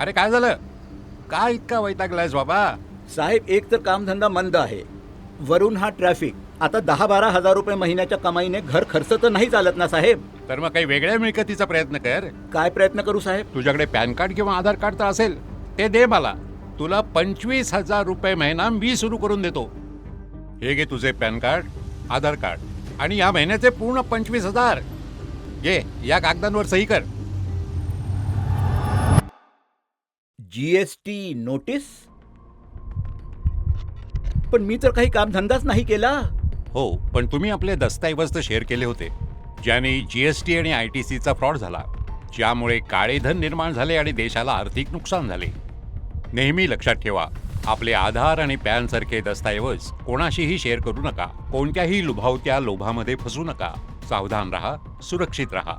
अरे काय झालं? काय इतका वैतागलायस बाबा? साहेब एक तर कामधंदा मंद आहे. वरून हा ट्रॅफिक आता दहा बारा हजार रुपये महिन्याच्या कमाईने घर खर्च तर नाही चालत ना साहेब. तर मग काही वेगळ्या मिळकतीचा प्रयत्न कर. काय प्रयत्न करू साहेब? तुझ्याकडे पॅन कार्ड किंवा आधार कार्ड तर असेल. ते दे मला. तुला पंचवीस हजार रुपये महिना मी सुरू करून देतो. हे घे तुझे पॅन कार्ड आधार कार्ड. आणि या महिन्याचे पूर्ण पंचवीस हजार. घे या कागदांवर सही कर. जीएसटी नोटीस पण मी तर काही कामधंदाच नाही केला. हो पण तुम्ही आपले दस्तऐवज तर शेअर केले होते ज्याने जीएसटी आणि आय टी सीचा फ्रॉड झाला ज्यामुळे काळे धन निर्माण झाले आणि देशाला आर्थिक नुकसान झाले. नेहमी लक्षात ठेवा आपले आधार आणि पॅन सारखे दस्तऐवज कोणाशीही शेअर करू नका कोणत्याही लुभावत्या लोभामध्ये फसू नका. सावधान रहा सुरक्षित रहा.